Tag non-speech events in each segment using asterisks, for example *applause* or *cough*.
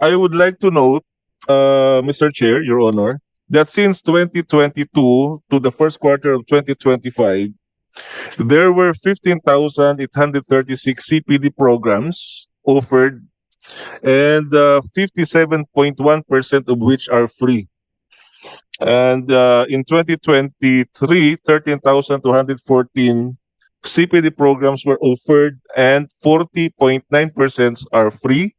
I would like to note, uh, Mr. Chair, Your Honor, that since 2022 to the first quarter of 2025, there were 15,836 CPD programs offered and uh, 57.1% of which are free. And uh, in 2023, 13,214 CPD programs were offered and 40.9% are free.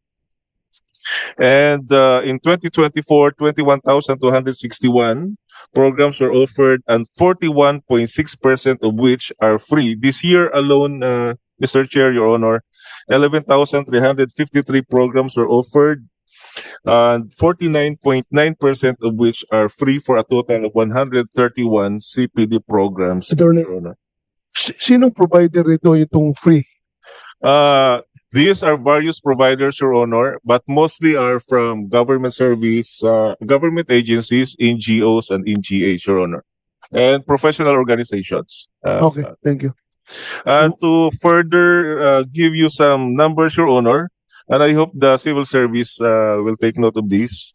And uh, in 2024, 21,261 programs were offered and 41.6% of which are free. This year alone, uh, Mr. Chair, Your Honor, 11,353 programs were offered and 49.9% of which are free for a total of 131 CPD programs. Attorney, Your Honor. sinong provider ito itong free? Uh, these are various providers, Your Honor, but mostly are from government service, uh, government agencies, NGOs, and NGAs, Your Honor, and professional organizations. Uh, Okay, thank you. And to further uh, give you some numbers, Your Honor, and I hope the civil service uh, will take note of this.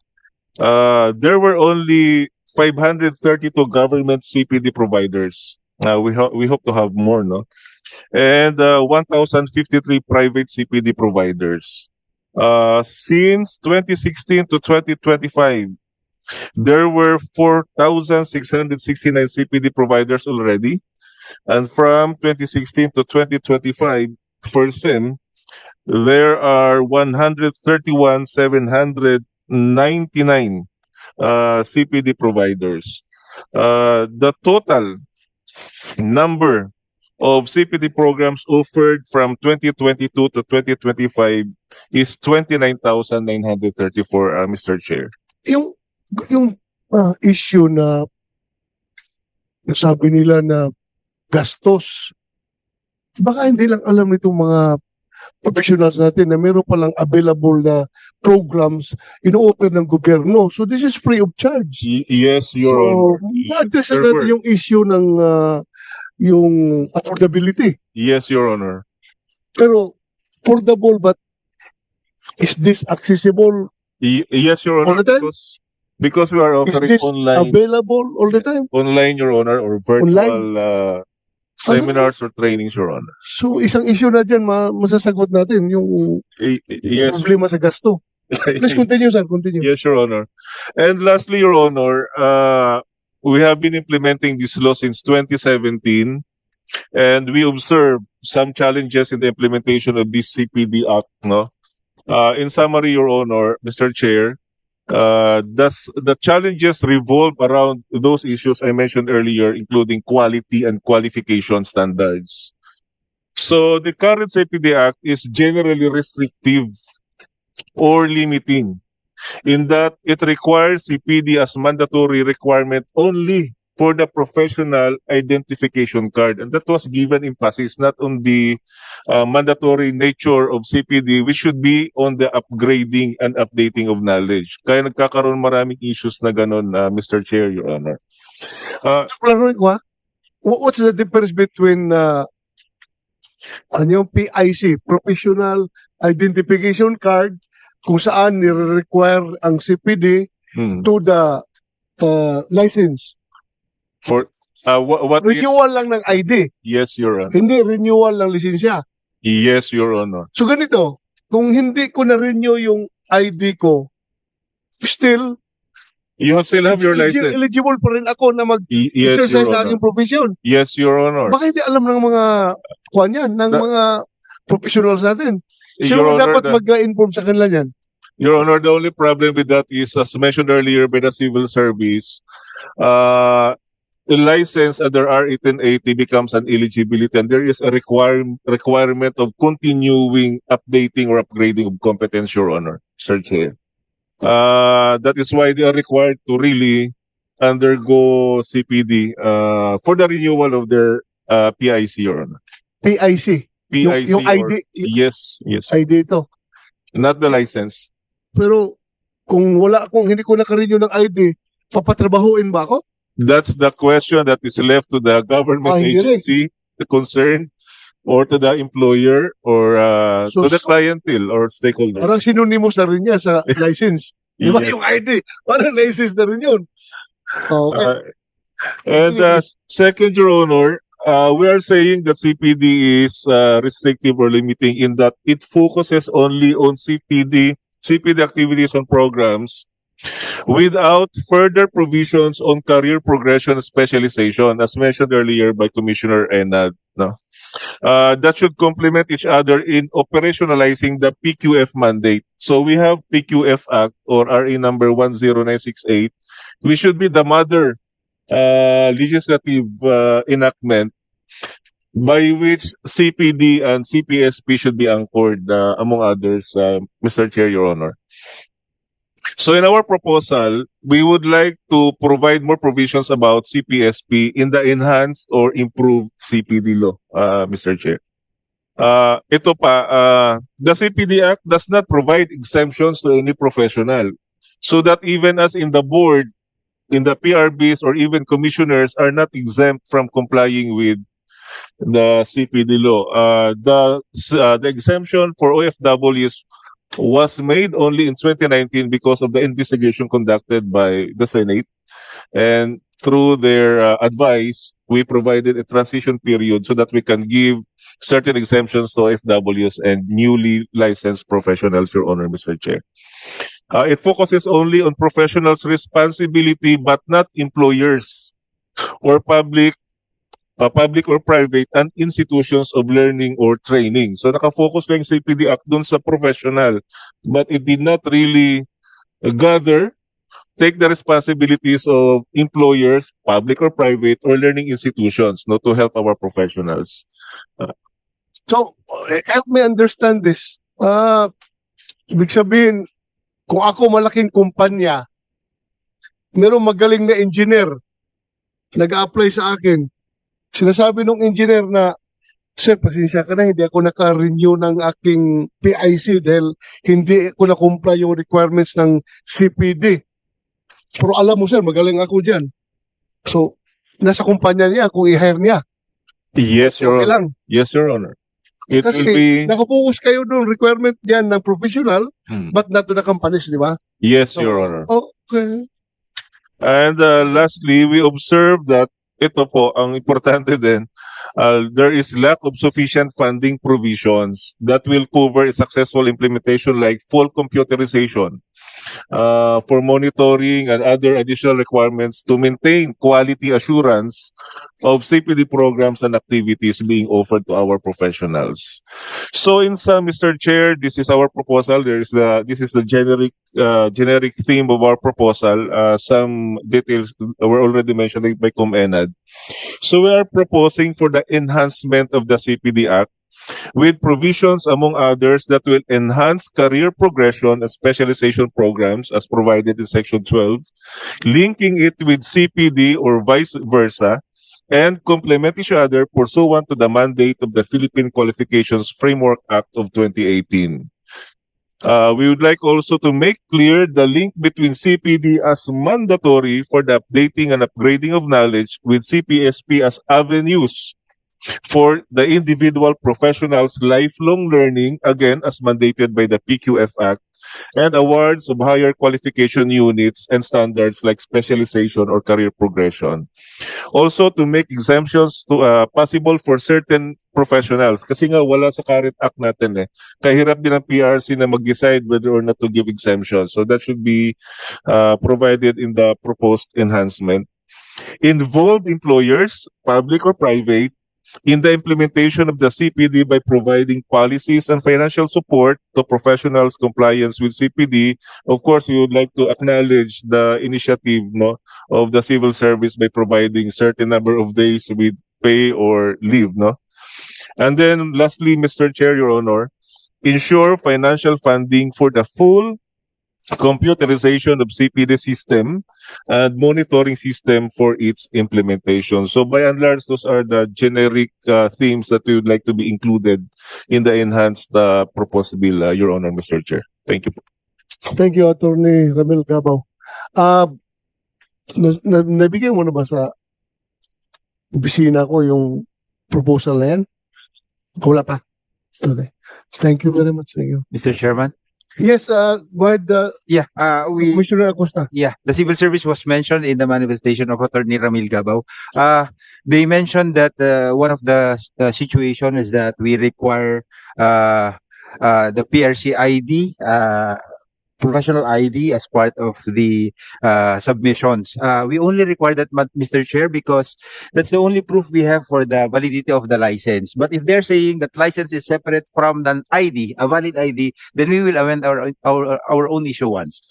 Uh, there were only 532 government CPD providers. Uh, we ho- we hope to have more, no? And uh, 1,053 private CPD providers. Uh, since 2016 to 2025, there were 4,669 CPD providers already. And from 2016 to 2025, for SIM, there are 131,799 uh, CPD providers. Uh, the total number of CPD programs offered from 2022 to 2025 is 29,934, uh, Mr. Chair. Yung yung ah, issue na sabi nila na gastos, baka hindi lang alam nitong mga professionals natin na meron palang available na programs ino-open ng gobyerno. So this is free of charge. Y- yes, Your so, Honor. ma-address There na natin yung issue ng ah, yung affordability. Yes, Your Honor. Pero affordable but is this accessible? Y- yes, Your All Honor. the time? Because, because we are Is offering this online, available all the time? online, Your Honor, or virtual uh, seminars or trainings, Your Honor. So isang issue na dyan ma- masasagot natin yung Y- y- Yes, problema sa gasto. Please continue sir, continue. Yes, Your Honor. And lastly, Your Honor, uh, we have been implementing this law since 2017, and we observe some challenges in the implementation of this CPD Act. No, uh, in summary, Your Honor, Mr. Chair, uh, thus the challenges revolve around those issues I mentioned earlier, including quality and qualification standards. So the current CPD Act is generally restrictive or limiting in that it requires CPD as mandatory requirement only for the professional identification card. And that was given emphasis not on the uh, mandatory nature of CPD, which should be on the upgrading and updating of knowledge. Kaya nagkakaroon maraming issues na ganun, uh, Mr. Chair, Your Honor. Uh, what's the difference between uh, ano yung PIC, Professional Identification Card, kung saan nire-require ang CPD hmm, to the uh, license. for uh, wha- what is, Renewal lang ng ID, yes, Your Honor. hindi renewal ng lisensya. Yes, Your Honor. So ganito, kung hindi ko na-renew yung ID ko, still, You still have your license. eligible pa rin ako na Yes, mag-exercise sa Honor. aking profession. Yes, Your Honor. Baka hindi alam ng mga kuan yan, ng The- mga professionals natin. Your Sino Honor, dapat the- mag-inform sa kanila yan? Your Honor, the only problem with that is, as mentioned earlier by the civil service, uh, a license under R 1880 becomes an eligibility, and there is a require, requirement of continuing updating or upgrading of competence, Your Honor, Sir Chair. Uh, that is why they are required to really undergo CPD uh, for the renewal of their uh, PIC, Your Honor. PIC. Yung, PIC yung or- ID, yung yes, yes. ID ito. Not the license. Pero kung wala kung hindi ko nakarenew ng ID, papatrabahuin ba ako? That's the question that is left to the government Ah, rin. agency concerned or to the employer or uh, So- to the clientele or stakeholder. Parang synonymous na rin niya sa *laughs* license. Di ba Yes. yung ID? Parang license na rin yun. Okay. Uh, and uh, second, Your Honor, uh, we are saying that CPD is uh, restrictive or limiting in that it focuses only on CPD, CPD activities and programs without further provisions on career progression specialization, as mentioned earlier by Commissioner Enad. No? Uh, that should complement each other in operationalizing the PQF mandate. So we have PQF Act or RA number 10968 we should be the mother uh, legislative uh, enactment by which CPD and CPSP should be anchored, uh, among others, uh, Mr. Chair, Your Honor. So in our proposal, we would like to provide more provisions about CPSP in the enhanced or improved CPD law, uh, Mr. Chair. Uh, ito pa, uh, the CPD Act does not provide exemptions to any professional. So that even as in the board, in the PRBs or even commissioners are not exempt from complying with the CPD law. Uh, the uh, the exemption for OFWs was made only in 2019 because of the investigation conducted by the Senate, and through their uh, advice, we provided a transition period so that we can give certain exemptions to OFWs and newly licensed professionals, Your Honor, Mr. Chair. Uh, it focuses only on professionals' responsibility but not employers or public uh, public or private and institutions of learning or training. So nakafocus lang yung CPD Act dun sa professional but it did not really gather take the responsibilities of employers, public or private, or learning institutions no, to help our professionals. So, eh, help me understand this. Ah, ibig sabihin, kung ako malaking kumpanya, merong magaling na engineer, nag-apply sa akin, sinasabi ng engineer na, Sir, pasensya ka na, hindi ako naka-renew ng aking PIC dahil hindi ko na-comply yung requirements ng CPD. Pero alam mo, sir, magaling ako dyan. So, nasa kumpanya niya kung i-hire niya. Yes, Your Okay Honor. lang. Yes, Your Honor. It Kasi will be... Nakapokus kayo doon, requirement yan ng professional, Hmm. but not to the companies, di ba? Yes, So, Your Honor. Okay. And uh, lastly, we observe that ito po, ang importante din, uh, there is lack of sufficient funding provisions that will cover a successful implementation like full computerization uh, for monitoring and other additional requirements to maintain quality assurance of CPD programs and activities being offered to our professionals. So in sum, Mr. Chair, this is our proposal. There is the this is the generic uh, generic theme of our proposal. Uh, some details were already mentioned by ComEnad. So we are proposing for the enhancement of the CPD Act with provisions among others that will enhance career progression and specialization programs as provided in section 12, linking it with CPD or vice versa, and complement each other pursuant to the mandate of the Philippine Qualifications Framework Act of 2018. Uh, we would like also to make clear the link between CPD as mandatory for the updating and upgrading of knowledge with CPSP as avenues for the individual professional's lifelong learning, again, as mandated by the PQF Act, and awards of higher qualification units and standards like specialization or career progression. Also, to make exemptions to, uh, possible for certain professionals. Kasi nga, wala sa current act natin eh. Kahirap din ng PRC na mag-decide whether or not to give exemption. So that should be uh, provided in the proposed enhancement. Involve employers, public or private, in the implementation of the CPD by providing policies and financial support to professionals' compliance with CPD. Of course, we would like to acknowledge the initiative no, of the civil service by providing certain number of days with pay or leave. No? And then lastly, Mr. Chair, Your Honor, ensure financial funding for the full computerization of CPD system and monitoring system for its implementation. So by and large, those are the generic uh, themes that we would like to be included in the enhanced uh, proposed bill, uh, Your Honor, Mr. Chair. Thank you. Thank you, Attorney Ramel Gabaw. Ah, na, na, nabigay mo na ba sa opisina ko yung proposal na yan? Wala pa. Okay. Thank you very much. Thank you. Mr. Chairman? Yes, uh, go ahead, uh, Yeah, uh, we, Commissioner Acosta. yeah, the civil service was mentioned in the manifestation of Attorney Ramil Gabao. Uh, they mentioned that, uh, one of the, uh, situation is that we require, uh, uh, the PRC ID, uh, professional ID as part of the, uh, submissions. Uh, we only require that, Mr. Chair, because that's the only proof we have for the validity of the license. But if they're saying that license is separate from the ID, a valid ID, then we will amend our, our, our own issuance.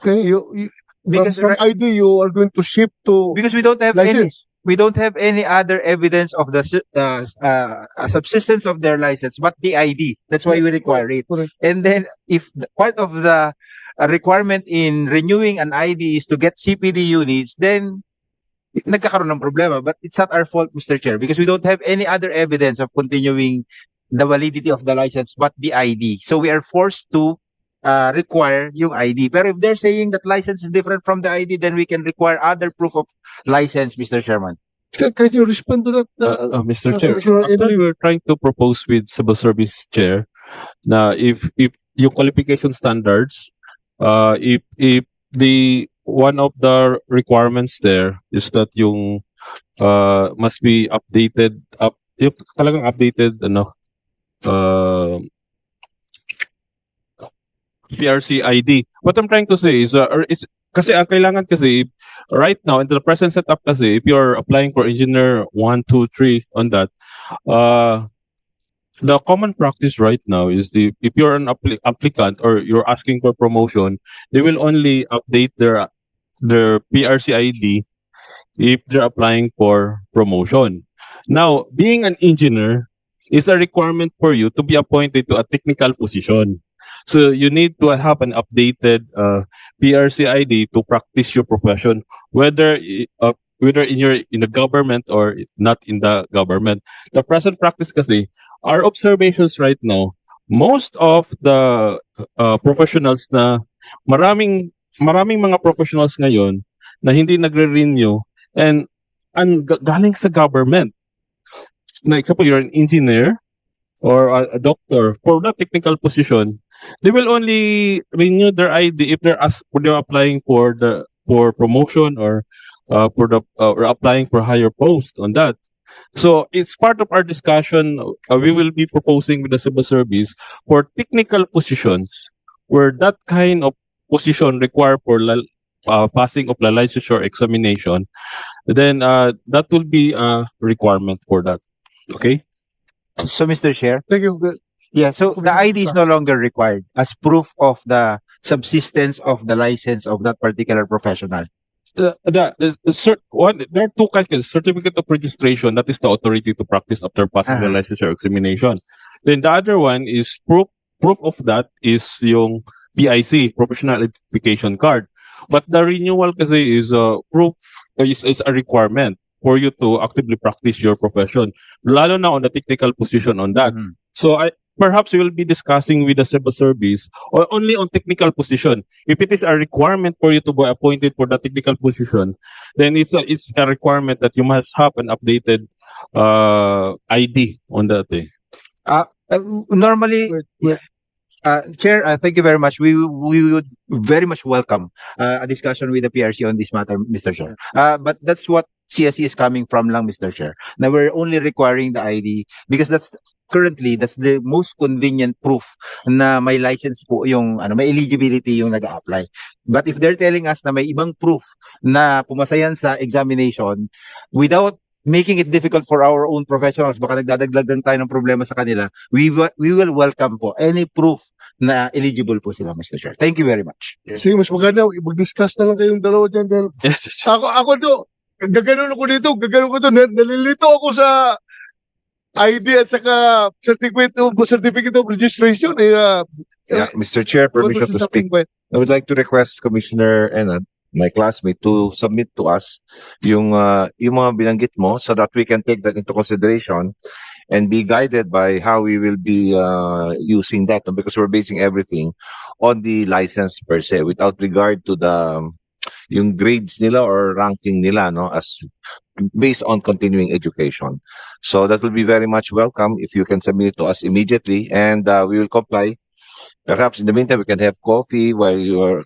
Okay, you, you Because from, from ID you are going to ship to because we don't have any license. We don't have any other evidence of the uh, uh, subsistence of their license but the id that's why we require it. And then if the, part of the uh, requirement in renewing an id is to get cpd units then nagkakaroon ng problema. But it's not our fault mr chair because we don't have any other evidence of continuing the validity of the license but the id so we are forced to uh, require yung ID. Pero if they're saying that license is different from the ID, then we can require other proof of license, Mr. Chairman. Can, can you respond to that? Uh, Uh, uh, Mr. uh, Chair, Commissioner actually we're trying to propose with civil service chair na if if yung qualification standards uh if if the one of the requirements there is that yung uh must be updated up yung talagang updated ano uh PRC ID. What I'm trying to say is uh, is kasi ang kailangan kasi right now in the present setup kasi if you're applying for engineer 1 2 3 on that uh the common practice right now is the if you're an appli- applicant or you're asking for promotion they will only update their their PRC ID if they're applying for promotion now being an engineer is a requirement for you to be appointed to a technical position so you need to have an updated uh, PRC ID to practice your profession, whether uh, whether in your in the government or not in the government. The present practice kasi, our observations right now, most of the uh, professionals na maraming maraming mga professionals ngayon na hindi nagre-renew and ga- galing sa government. Na example, you're an engineer or a, a doctor for that technical position, they will only renew their ID if they're as they're applying for the for promotion or uh, for the uh, or applying for higher post on that. So it's part of our discussion. Uh, we will be proposing with the civil service for technical positions where that kind of position require for la- uh, passing of the licensure examination. Then uh, that will be a requirement for that. Okay. So, Mr. Chair, thank you. Yeah, so the ID is no longer required as proof of the subsistence of the license of that particular professional. the, the, the, the cert, one, there are two kinds of certificate of registration that is the authority to practice after passing the Ah. licensure examination then the other one is proof proof of that is yung PIC professional identification card but the renewal kasi is a proof is, is a requirement for you to actively practice your profession lalo na on the technical position on that Mhm. so I perhaps we will be discussing with the civil service or only on technical position if it is a requirement for you to be appointed for the technical position, then it's a it's a requirement that you must have an updated uh ID on that thing. Uh, normally, Wait, wait. uh, Chair, uh, thank you very much. We we would very much welcome uh, a discussion with the PRC on this matter, Mr. Chair. Uh, but that's what CSE is coming from lang, Mr. Chair. Now we're only requiring the ID because that's currently that's the most convenient proof na may license po yung ano may eligibility yung nag-apply. But if they're telling us na may ibang proof na pumasa yan sa examination without making it difficult for our own professionals, baka nagdadaglag lang tayo ng problema sa kanila, we, we will welcome po any proof na eligible po sila, Mr. Chair. Thank you very much. Sige, mas maganda. Mag-discuss na lang kayong dalawa dyan. Dahil Yes. ako, ako to, gaganon ako dito, gaganon ko to. Nal- Nalilito ako sa ID at saka certificate of, certificate of registration. Eh, uh, Yeah, Mr. Chair, permission to speak. I would like to request Commissioner Enad, my classmate, to submit to us yung, uh, yung mga binanggit mo so that we can take that into consideration and be guided by how we will be uh, using that because we're basing everything on the license per se without regard to the um, yung grades nila or ranking nila no as based on continuing education. So that will be very much welcome if you can submit it to us immediately and uh, we will comply. Perhaps in the meantime we can have coffee while you are